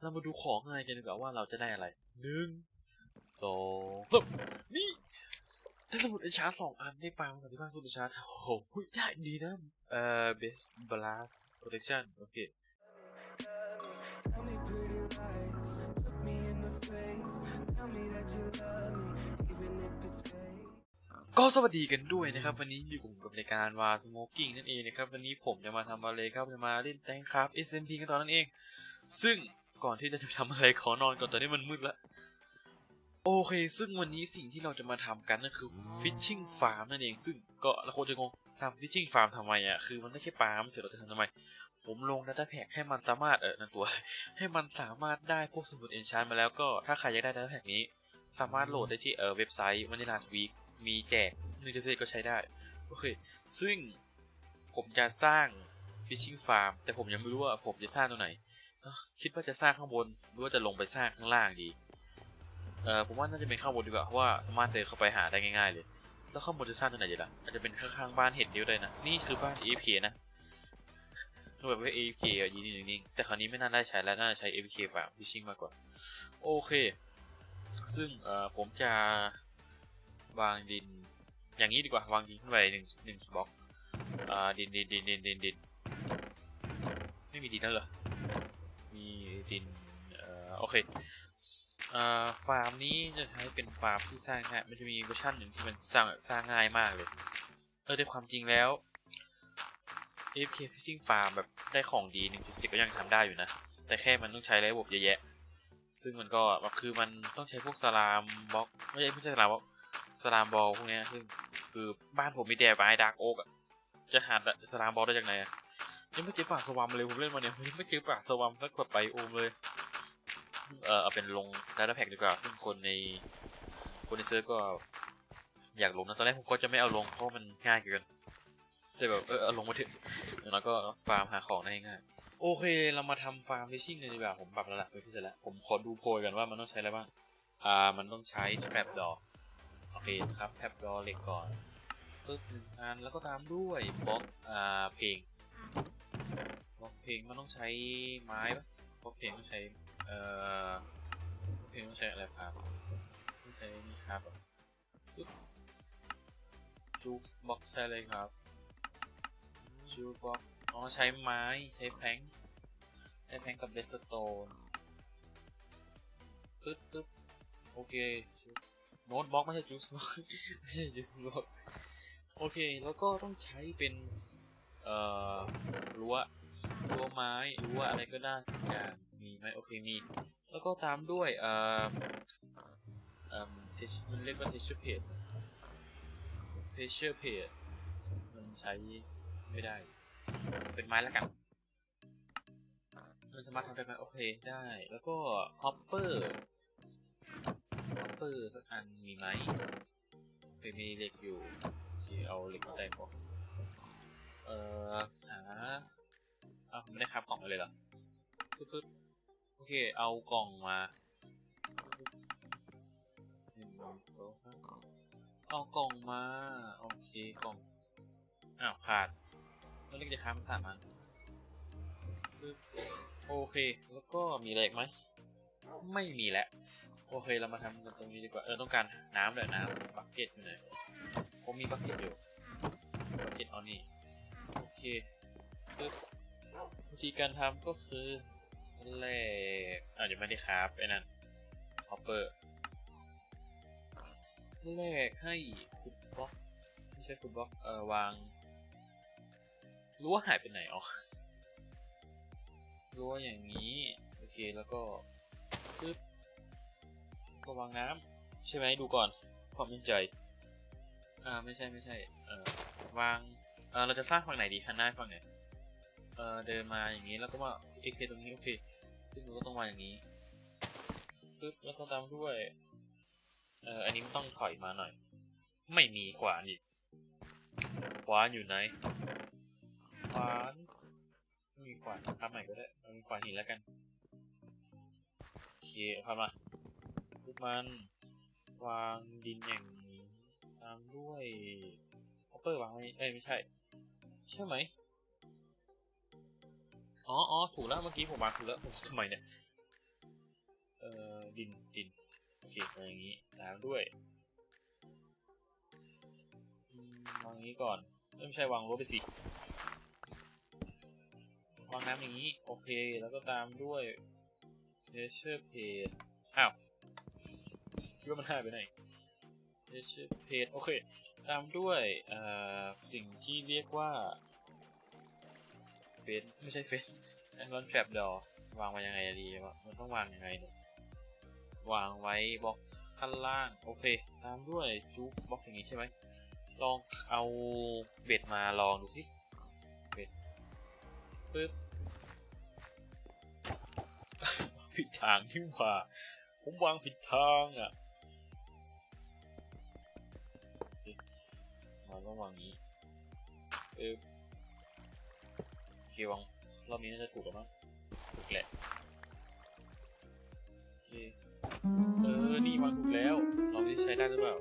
เรามาดูของข้างในกันดีกว่าว่าเราจะได้อะไรหนึ่งสองสามนี่ได้สมุดไอชาร์จสองอันได้ฟังสวัสดีครับสมุดไอชาร์จโอ้โหได้ดีนะเอ่อ best blast protection โอเค Tell me pretty lies. Look me in the face. Tell me that you love me, even if it's fake. ก็สวัสดีกันด้วยนะครับ วันนี้อยู่กับผมกับรายการวาสโมกิ้งนั่นเองนะครับ วันนี้ผมจะมาทำอะไรครับจะมาเล่นแตงครับ SMP กันตอนนั้นเอง ซึ่ง ก่อนที่จะทำอะไรขอนอนก่อนตอนนี้มันมืดละโอเค ซึ่งวันนี้สิ่งที่เราจะมาทำกันนั่นคือ fishing farm นั่นเอง ซึ่งก็ละคนจะงงทำ fishing farm ทำไมอะ คือมันไม่ใช่ปลาไม่ใช่เราจะทำทำไม ผมลง data pack ให้มันสามารถเออนั่นตัว ให้มันสามารถได้พวกสมุด enchant มาแล้วก็ถ้าใครอยากได้ data pack นี้ สามารถโหลดได้ที่เออเว็บไซต์ Vanilla Tweak มีแจกหนึ่งเดือก็ใช้ได้ โอเค ซึ่งผมจะสร้าง fishing farm แต่ผมยังไม่รู้ว่าผมจะสร้างตรงไหน คิดว่าจะสร้างข้างบนหรือว่าจะลงไปสร้างข้างล่างดี เออผมว่าน่าจะเป็นข้างบนดีกว่าเพราะว่าสามารถเดินเข้าไปหาได้ง่ายๆเลย แล้วข้างบนจะสร้างตรงไหนดีล่ะอาจจะเป็นข้างๆบ้านเห็ดเดียวเลยนะ นี่คือบ้าน AFK นะคือแบบว่า AFK อะยืนนิ่งๆแต่คราวนี้ไม่น่าได้ใช้แล้วน่าจะใช้ AFK farm fishing มากกว่าโอเค ซึ่งเอ่อผมจะวางดิน อย่างนี้ดีกว่าวางดินขึ้นไปหนึ่งหนึ่งบล็อกอ่าดินดินดินดินดินดินไม่มีดินแล้วเหรอ ดินเอ่อโอเคเอ่อฟาร์มนี้จะใช้เป็นฟาร์มที่สร้างง่ายมันจะมีเวอร์ชันหนึ่งที่มันสร้างสร้างง่ายมากเลย เออแต่ความจริงแล้ว AFK Fishing Farm แบบได้ของดีหนึ่งจุดก็ยังทำได้อยู่นะ แต่แค่มันต้องใช้ระบบเยอะแยะ ซึ่งมันก็คือมันต้องใช้พวกสลามบล็อกไม่ใช่ไม่ใช่สลามบล็อกสลามบอลพวกนี้ซึ่งคือบ้านผมมีแต่ไม้ดาร์กโอ๊กอะจะหาสลามบอลได้จากไหนอะ ยังไม่เจอป่าสวัมเลยผมเล่นมาเนี่ยยังไม่เจอป่าสวัมสักแบบไปโอมเลย เออเอาเป็นลงดาต้าแพ็กดีกว่า ซึ่งคนในคนในเซิร์ฟก็อยากลงนะตอนแรกผมก็จะไม่เอาลงเพราะมันง่ายเกินแต่แบบเออเอาลงมาเถอะแล้วก็ฟาร์มหาของได้ง่ายโอเค เรามาทำฟาร์มฟิชชิ่งเลยดีกว่าผมปรับระดับไปที่เสร็จแล้ว ผมขอดูโพยกันว่ามันต้องใช้อะไรบ้าง อ่า มันต้องใช้ trap door โอเคครับ trap door เหล็กก่อนปึ๊บหนึ่งอันแล้วก็ตามด้วยบล็อกอ่าเพลง บล็อกเพลงมันต้องใช้ไม้ปะบล็อกเพลงต้องใช้ เอ่อเพลงต้องใช้อะไรครับต้องใช้นี่ครับปึ๊บจูกบล็อกใช้อะไรครับจูกบล็อกอ๋อใช้ไม้ใช้แพลงใช้แพลงกับเบสโตนปึ๊บปึ๊บโอเคโน้ตบล็อกไม่ใช่จูสบล็อกไม่ใช่จูสบล็อกโอเค แล้วก็ต้องใช้เป็น เอ่อรั้ว รั้วไม้รั้วอะไรก็ได้ทุกอย่างมีไหมโอเคมี แล้วก็ตามด้วยเอ่อเอ่อมันเรียกว่า texture page texture page มันใช้ไม่ได้ เป็นไม้แล้วกันมันสามารถทำได้ไหมโอเคได้ แล้วก็ฮอปเปอร์ฮอปเปอร์สักอันมีไหมเคยมีเหล็กอยู่ที่เอาเหล็กมาแต่งก่อนเอ่อหา อ้าวไม่ได้ครับกล่องมาเลยเหรอปึ๊บปึ๊บโอเค เอากล่องมาเอากล่องมา โอเคกล่อง อ้าวขาดแล้วเล็กจะค้ำสามอันปึ๊บโอเค แล้วก็มีอะไรอีกไหม ไม่มีแล้ว โอเค เรามาทำกันตรงนี้ดีกว่า เออ ต้องการน้ำเลยน้ำบักเก็ตอยู่ไหนผมมีบักเก็ตอยู่บักเก็ตเอานี่ โอเคปึ๊บ วิธีการทำก็คือแรกอ่าเดี๋ยวไม่ได้ครับไอ้นั่นฮอปเปอร์แรกให้ขุดบล็อกไม่ใช่ขุดบล็อกเออวางรั้วหายไปไหนอ๋อรั้วอย่างนี้โอเคแล้วก็ปึ๊บก็วางน้ำใช่ไหมดูก่อนความมั่นใจอ่าไม่ใช่ไม่ใช่เอ่อวางเอ่อเราจะสร้างฝั่งไหนดีหันน้าฝั่งไหน เดินมาอย่างนี้แล้วก็มาโอเคตรงนี้โอเค ซึ่งเราก็ต้องวางอย่างนี้ปึ๊บแล้วก็ตามด้วย เอ่ออันนี้มันต้องถอยมาหน่อย ไม่มีขวานอีกขวานอยู่ไหนขวานไม่มีขวานครับใหม่ก็ได้เอามีขวานหินแล้วกันโอเคเอาครับมาทุกมันวางดินอย่างนี้ตามด้วยฮอปเปอร์วางไว้เอ้ยไม่ใช่ ใช่ไหม อ๋ออ๋อถูกแล้วเมื่อกี้ผมวางถูกแล้วผมทำไมเนี่ยเอ่อดินดินโอเคเอาอย่างนี้ตามด้วยอืมวางอย่างนี้ก่อนไม่ใช่วางรถไปสิวางน้ำอย่างนี้ โอเคแล้วก็ตามด้วยเนเชอร์เพจอ้าวคิดว่ามันหายไปไหนเนเชอร์เพจโอเค ตามด้วยเอ่อสิ่งที่เรียกว่า เฟสไม่ใช่เฟสแอนรอนแทรปดอวางไว้ยังไงดีวะมันต้องวางยังไงเนี่ยวางไว้บล็อกข้างล่าง โอเค ตามด้วยจู๊กบล็อกอย่างนี้ใช่ไหมลองเอาเบ็ดมาลองดูสิเบ็ดปึ๊บผิดทางที่ว่าผมวางผิดทางอะเราต้องวางนี้เออโอ เควางรอบนี้น่าจะถูกแล้วมั้งถูกแหละโอเคเออนี่วางถูกแล้วลองที่ใช้ได้หรือเปล่า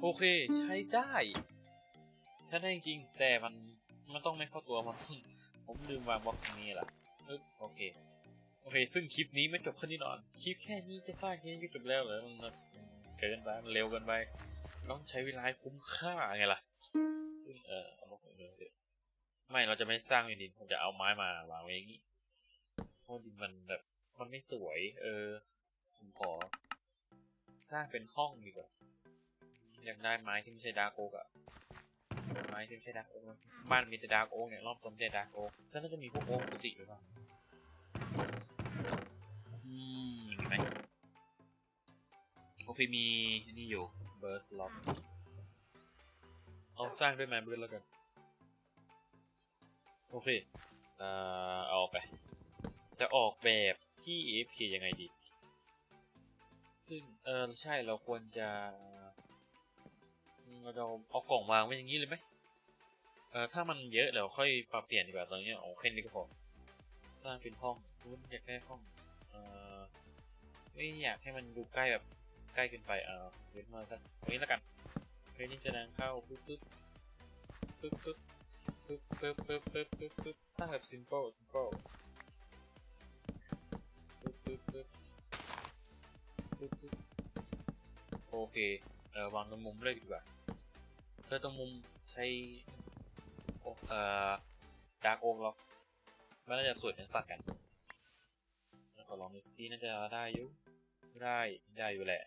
โอเคใช้ได้ใช้ได้จริงแต่มันมันต้องไม่เข้าตัวมันผมลืมวางบล็อกตรงนี้ล่ะปึ๊บโอเคโอเค ซึ่งคลิปนี้ไม่จบแค่นี้นอน คลิปแค่นี้จะสร้างแค่นี้ก็จบแล้วเหรอมันเกินไปมันเร็วเกินไป ต้องใช้เวลาคุ้มค่าไงล่ะซึ่งเออเอามาเดี๋ยวเดี๋ยไม่เราจะไม่สร้างในดินผมจะเอาไม้มาวางไว้อย่างนี้เพราะดินมันแบบมันไม่สวย เออ ผมขอ สร้างเป็นห้องดีกว่าอยากได้ไม้ที่ไม่ใช่ดาร์กโอกอะไม้ที่ไม่ใช่ดาร์กโอกบ้านมีแต่ดาร์กโอกเนี่ยรอบต้นแต่ดาร์กโอ๊กก็น่าจะมีพวกโอกปกติหรือเปล่าอืมเห็นไหมโอเคมีนี่อยู่ เบ r ร์สล็อกเอาสร้างด้วยไม้เบิร์ดแล้วกัน โอเคเอ่อเอาไป จะออกแบบที่ AFK ยังไงดี ซึ่ง เออใช่เราควรจะเราเอากล่องวางไว้อย่างนี้เลยไหมเออถ้ามันเยอะเดี๋ยวค่อยปรับเปลี่ยนดีกว่าตอนนี้เอาแค่นี้ก็พอสร้างเป็นห้องสมมติอยากได้ห้อง เออไม่อยากให้มันดูใกล้แบบ ใกล้เกินไปเออเว้นมาสักตรงนี้แล้วกันเว้นนี่จะดังเข้าปึ๊บปึ๊บปึ๊บปึ๊บปึ๊บปึ๊บปึ๊บปึ๊บปึ๊บปึ๊บสร้างแบบ simple simple ปึ๊บปึ๊บปึ๊บปึ๊บปึ๊บโอเค เออวางตรงมุมเลยดีกว่าเธอตรงมุมใช้เอ่อดาร์กโอ๊กล็อกมันน่าจะสวยกันปากกันแล้วก็ลองดูซิน่าจะได้อยู่ได้ได้อยู่แหละ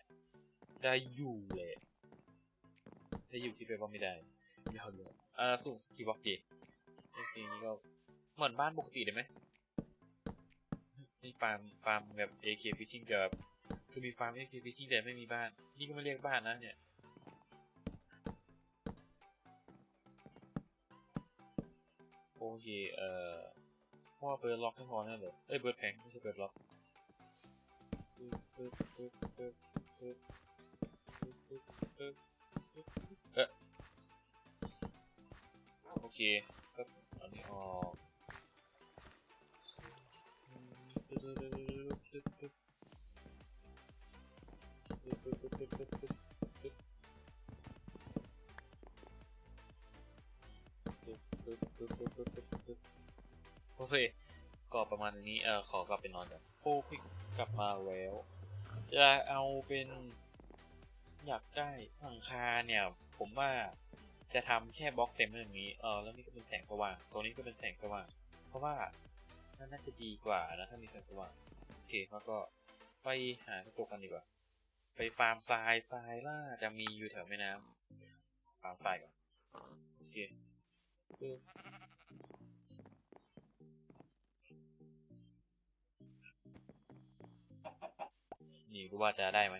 ได้อยู่แหละได้อยู่ที่ไปว่าไม่ได้ยาวเลยอ่าสูงสกีบ็อกดีโอเคนี่ก็เหมือนบ้านปกติเลยไหมนี่ฟาร์มฟาร์มแบบ AK Fishing กับคือมีฟาร์ม AK Fishing แต่ไม่มีบ้าน นี่ก็ไม่เรียกบ้านนะเนี่ยโอเคเอ่อเพราะว่าเบิร์ดล็อกไม่พอแน่เลยเอ้ยเบิร์ดแพงไม่ใช่เบิร์ดล็อกปึ๊บปึ๊บปึ๊บปึ๊บ เออโอเคก็อันนี้ออกโอเคก็ประมาณนี้เออขอกลับไปนอนก่อนโอ้คกลับมาแล้วจะเอาเป็น อยากได้หลังคาเนี่ย ผมว่าจะทำแค่บล็อกเต็มอย่างนี้ เออแล้วนี่ก็เป็นแสงสว่างตรงนี้ก็เป็นแสงสว่างเพราะว่าน่าจะดีกว่านะถ้ามีแสงสว่างโอเคแล้วก็ไปหากระจกกันดีกว่า ไปฟาร์มทรายทรายล่าจะมีอยู่แถวแม่น้ำฟาร์มทรายก่อนโอเคนี่รู้ว่าจะได้ไหม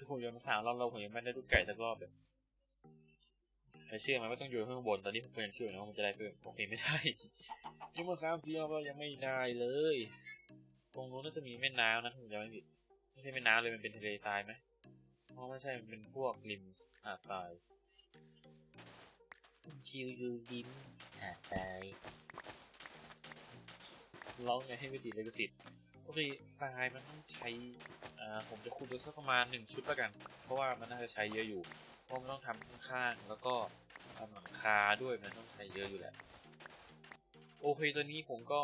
คือผมโยนมาสามรอบแล้วผมยังไม่ได้ลูกไก่สักรอบเลยใครเชื่อไหมว่าต้องโยนข้างบนตอนนี้ผมก็ยังเชื่อนะว่ามันจะได้เพิ่มโอเคไม่ได้ยังมาสามสี่รอบแล้วยังไม่ได้เลยตรงนู้นน่าจะมีแม่น้ำนะผมจำไม่ผิดไม่ใช่แม่น้ำเลยมันเป็นทะเลทรายไหมเพราะไม่ใช่มันเป็นพวกริมหาดทรายชิวยูริมหาดทรายร้องไงให้ไม่ติดเลยกสิทธิ์โอเคทรายมันต้องใช้อ่าผมจะคูณดูสักประมาณหนึ่งชุดแล้วกัน เพราะว่ามันน่าจะใช้เยอะอยู่ เพราะมันต้องทำข้างๆแล้วก็ทำหลังคาด้วยมันต้องใช้เยอะอยู่แหละโอเคตัวนี้ผมก็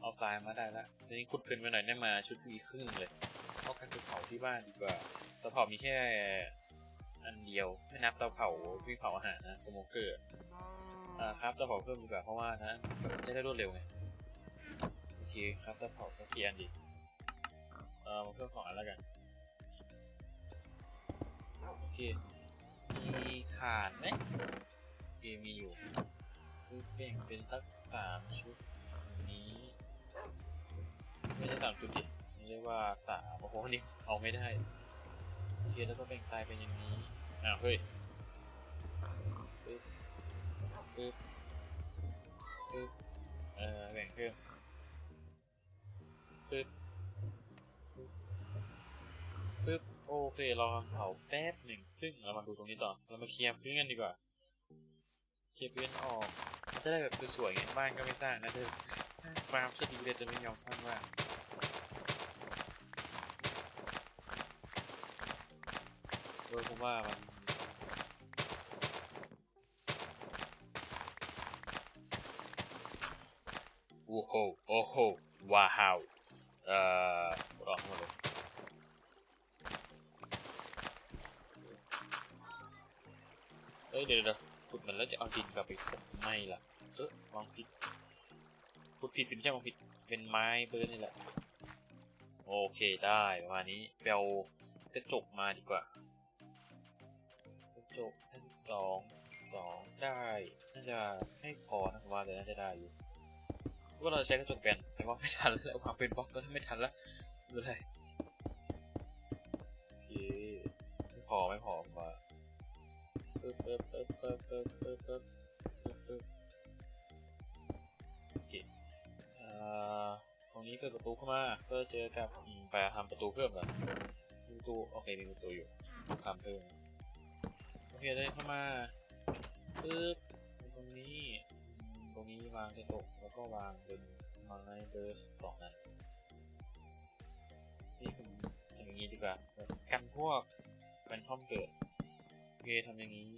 เอาทรายมาได้ละทีนี้ขุดขึ้นมาหน่อยได้มาชุดวีครึ่งเลยเอาะกันไปเผาที่บ้านดีกว่าเตาเผามีแค่อันเดียวไม่นับเตาเผาที่เผาอาหารนะสโมเกอร์อ่าครับเตาเผาเพิ่มดีกว่าเพราะว่านะจะได้รวดเร็วไง โอเคครับเตาเผาสักกี่อันดีเออมาเพิ่มสองอันแล้วกันโอเคมีถ่านไหมโอเคมีอยู่คือแบ่งเป็นสักสามชุดอันนี้ไม่ใช่สามชุดดิเรียกว่าสามโอ้โหอันนี้เอาไม่ได้โอเคแล้วก็แบ่งตายเป็นอย่างนี้อ้าวเฮ้ยปึ๊บปึ๊บปึ๊บเออแบ่งเพิ่ม ปึ๊บปึ๊บโอเค เราเผาแป๊บหนึ่งซึ่งเรามาดูตรงนี้ต่อ เรามาเคลียร์พื้นกันดีกว่า เคลียร์พื้นออกจะได้แบบสวยๆไงบ้านก็ไม่สร้างนะจะสร้างฟาร์มซะดีเลยจะไม่ยอมสร้างบ้านโดยผมว่ามันโอ้โหโอ้โหว้าว เอ่อรอเข้ามาเลยเอ้ยเดี๋ยวเดี๋ยวขุดมันแล้วจะเอาดินกลับไปขุดไม่ล่ะเออวางผิดพูดผิดสิไม่ใช่วางผิดเป็นไม้เบอร์นี่แหละ โอเคได้ประมาณนี้ไปเอากระจกมาดีกว่า กระจกทั้งสองสองได้ น่าจะให้พอนะว่าแต่น่าจะได้อยู่ ว่าเราจะใช้กระจกแบนแต่ว่าไม่ทันแล้วความเป็นบล็อกก็ไม่ทันแล้วไม่เป็นไรโอเคไม่พอไม่พอมว่าปึ๊บปึ๊บปึ๊บปึ๊บปึ๊บปึ๊บปึ๊บปึ๊บปึ๊บเอ่อตรงนี้เปิดประตูเข้ามาเพื่อเจอกับอืมไปทำประตูเพิ่มเหรอประตูโอเคมีประตูอยู่ทำเพิ่มโอเคเดินเข้ามาปึ๊บ นี้วางกระจกแล้วก็วางเป็นไม้เบอร์สองอันนี่ผมทำอย่างนี้ดีกว่ากันพวกแฟนทอมเกิดโอเคทำอย่างนี้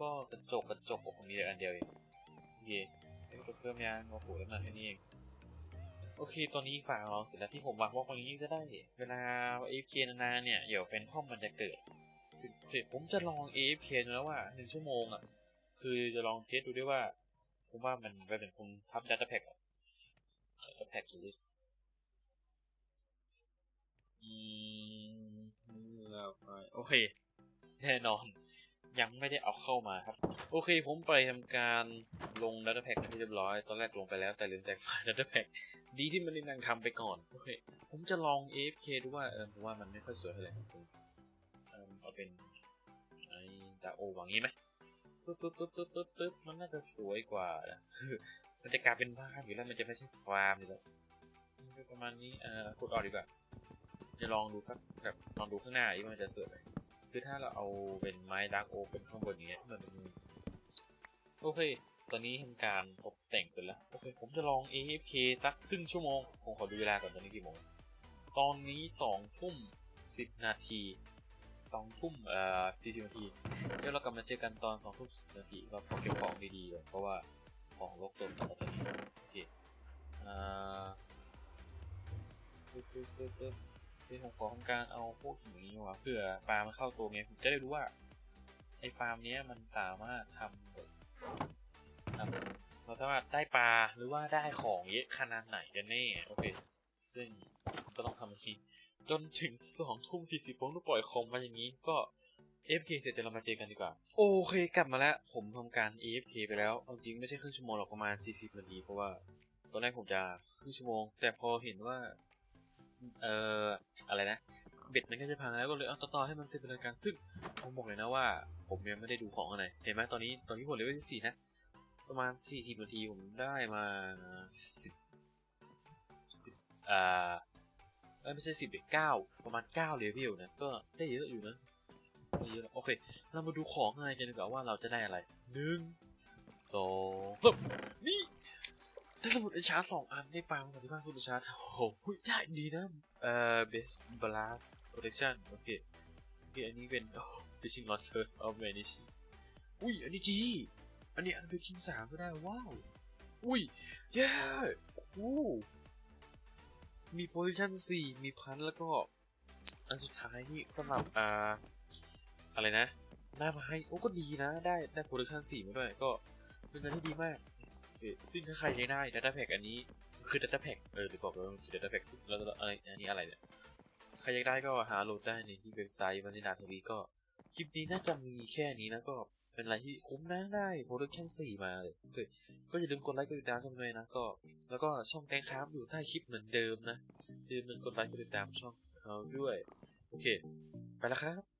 ก็กระจกกระจกผมมีแต่อันเดียวเองโอเคเป็นตัวเพิ่มยางโอ้โหแล้วมาแค่นี้เองโอเค ตอนนี้ฝากเราเสร็จแล้วที่ผมวางว่าตรงนี้จะได้ เวลา AFK นานๆเนี่ย เดี๋ยวแฟนทอมมันจะเกิดคือผมจะลอง AFK ดูแล้วว่าหนึ่งชั่วโมงอะ คือจะลองเทสดูด้วยว่า ผมว่ามันไปเป็นผมทับ Data Pack อะ Data Pack list อืมเลือกไปโอเค แน่นอน ยังไม่ได้เอาเข้ามาครับ โอเคผมไปทำการลง Data Pack เป็นที่เรียบร้อย ตอนแรกลงไปแล้วแต่ลืมแตกไฟล์ Data Pack ดีที่มันได้นั่งทำไปก่อน โอเค ผมจะลอง AFK ดูว่าเออผมว่ามันไม่ค่อยสวยเท่าไหร่ครับผมเออเอาเป็นไอ้ดาโอวางงี้ไหม๊บปึ๊บปึ๊บปึ๊บปึ๊บปึ๊บมันน่าจะสวยกว่านะคือมันจะกลายเป็นบ้านอยู่แล้วมันจะไม่ใช่ฟาร์มอยู่แล้วประมาณนี้เอ่อกดออกดีกว่าจะลองดูสักแบบลองดูข้างหน้าอีกว่มันจะสวยไหมคือถ้าเราเอาเป็นไม้ดักโอเป็นข้างบนอย่างเงี้ยมันเป็นโอเค ตอนนี้ทำการตกแต่งเสร็จแล้ว โอเค ผมจะลอง AFK สักครึ่งชั่วโมง ผมขอดูเวลาก่อนตอนนี้กี่โมง ตอนนี้สองทุ่มสิบนาที สองทุ่มเอ่อสี่สิบนาทีเดี๋ยวเรากลับมาเจอกันตอนสองทุ่มสิบนาทีเราเก็บของดีๆก่อนเพราะว่าของรกเต็มหมดแล้วตอนนี้โอเคเอ่อปึ๊บปึ๊บปึ๊บปึ๊บคือผมขอทำการเอาพวกหินนี้มาเพื่อปลามันเข้าตัวไงผมจะได้รู้ว่าไอ้ฟาร์มเนี้ยมันสามารถทำแบบทำเราสามารถได้ปลาหรือว่าได้ของเยอะขนาดไหนกันแน่โอเค ซึ่งก็ต้องทำที จนถึงสองทุ่มสี่สิบผมต้องปล่อยคอมมาอย่างนี้ก็ AFK เสร็จเดี๋ยวเรามาเจอกันดีกว่า โอเคกลับมาแล้ว ผมทำการ AFK ไปแล้วเอาจริงไม่ใช่ครึ่งชั่วโมงหรอกประมาณ 40 นาทีเพราะว่าตอนแรกผมจะครึ่งชั่วโมง แต่พอเห็นว่า เอ่ออะไรนะ เบ็ดมันก็จะพังแล้วก็เลยเอาต่อให้มันเสร็จเป็นการซึ่งผมบอกเลยนะว่า ผมยังไม่ได้ดูของอะไรเห็นไหมตอนนี้ตอนนี้ผมเลเวลที่สี่นะ ประมาณสี่สิบนาทีผมได้มาสิบสิบอ่า ไม่ใช่สิบเก้าประมาณเก้าเลเวลนะก็ได้เยอะอยู่นะได้เยอะโอเค เรามาดูของอะไรกันดีกว่าว่าเราจะได้อะไรหนึ่งสองสามนี่ได้สมุดไอชาร์จสองอันได้ฟังสันติภาพสมุดไอชาร์จโอ้โหได้ดีนะเอ่อ best blast protection โอเคโอเคอันนี้เป็น fishing rod curse of vanishing อุ้ยอันนี้ดีอันนี้อันเบคิงสามก็ได้ว้าวอุ้ยเย้โอ้ มีโพซิชันสี่มีพันแล้วก็ อันสุดท้ายนี่สำหรับอ่าอะไรนะ หน้าไม้โอ้ก็ดีนะ ได้ได้โปรดักชันสี่มาด้วยก็เป็นอะไรที่ดีมากซึ่งถ้าใครใช้ได้ Data Pack อันนี้คือ Data Pack เออหรือบอกว่ามันคือ Data Pack ซึ่งแล้วอะไรอันนี้อะไรเนี่ยใครอยากได้ก็หาโหลดได้ในที่เว็บไซต์วันนินาทวีก็ คลิปนี้น่าจะมีแค่นี้นะก็ เป็นอะไรที่คุ้มนะได้โปรดักชันสี่มาเลยโอเคก็อย่าลืมกดไลค์กดติดตามช่องด้วยนะก็ แล้วก็ช่องแกงคราฟอยู่ใต้คลิปเหมือนเดิมนะอย่าลืมกดไลค์กดติดตามช่องเขาด้วย โอเค ไปแล้วครับ